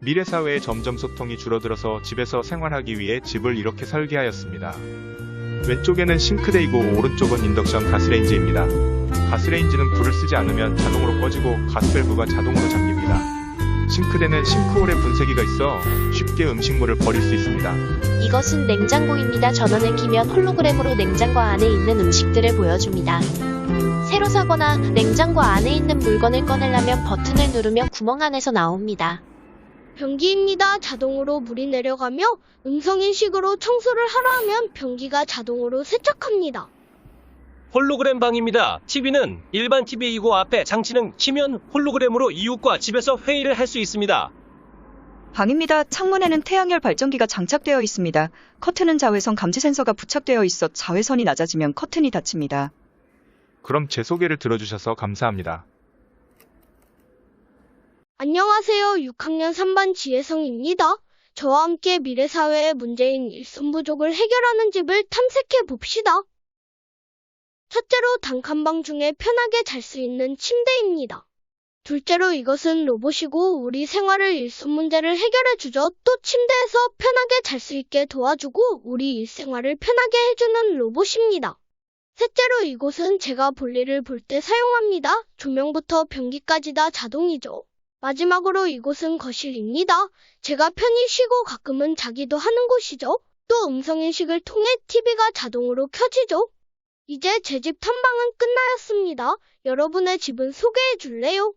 미래 사회에 점점 소통이 줄어들어서 집에서 생활하기 위해 집을 이렇게 설계하였습니다. 왼쪽에는 싱크대이고 오른쪽은 인덕션 가스레인지입니다. 가스레인지는 불을 쓰지 않으면 자동으로 꺼지고 가스밸브가 자동으로 잠깁니다. 싱크대는 싱크홀에 분쇄기가 있어 쉽게 음식물을 버릴 수 있습니다. 이것은 냉장고입니다. 전원을 키면 홀로그램으로 냉장고 안에 있는 음식들을 보여줍니다. 새로 사거나 냉장고 안에 있는 물건을 꺼내려면 버튼을 누르면 구멍 안에서 나옵니다. 변기입니다. 자동으로 물이 내려가며 음성인식으로 청소를 하라 하면 변기가 자동으로 세척합니다. 홀로그램 방입니다. TV는 일반 TV이고 앞에 장치는 키면 홀로그램으로 이웃과 집에서 회의를 할 수 있습니다. 방입니다. 창문에는 태양열 발전기가 장착되어 있습니다. 커튼은 자외선 감지 센서가 부착되어 있어 자외선이 낮아지면 커튼이 닫힙니다. 그럼 제 소개를 들어주셔서 감사합니다. 안녕하세요. 6학년 3반 지혜성입니다. 저와 함께 미래사회의 문제인 일손 부족을 해결하는 집을 탐색해 봅시다. 첫째로 단칸방 중에 편하게 잘 수 있는 침대입니다. 둘째로 이것은 로봇이고 우리 생활을 일손 문제를 해결해 주죠. 또 침대에서 편하게 잘 수 있게 도와주고 우리 일생활을 편하게 해주는 로봇입니다. 셋째로 이곳은 제가 볼일을 볼 때 사용합니다. 조명부터 변기까지 다 자동이죠. 마지막으로 이곳은 거실입니다. 제가 편히 쉬고 가끔은 자기도 하는 곳이죠. 또 음성인식을 통해 TV가 자동으로 켜지죠. 이제 제 집 탐방은 끝나였습니다. 여러분의 집은 소개해 줄래요?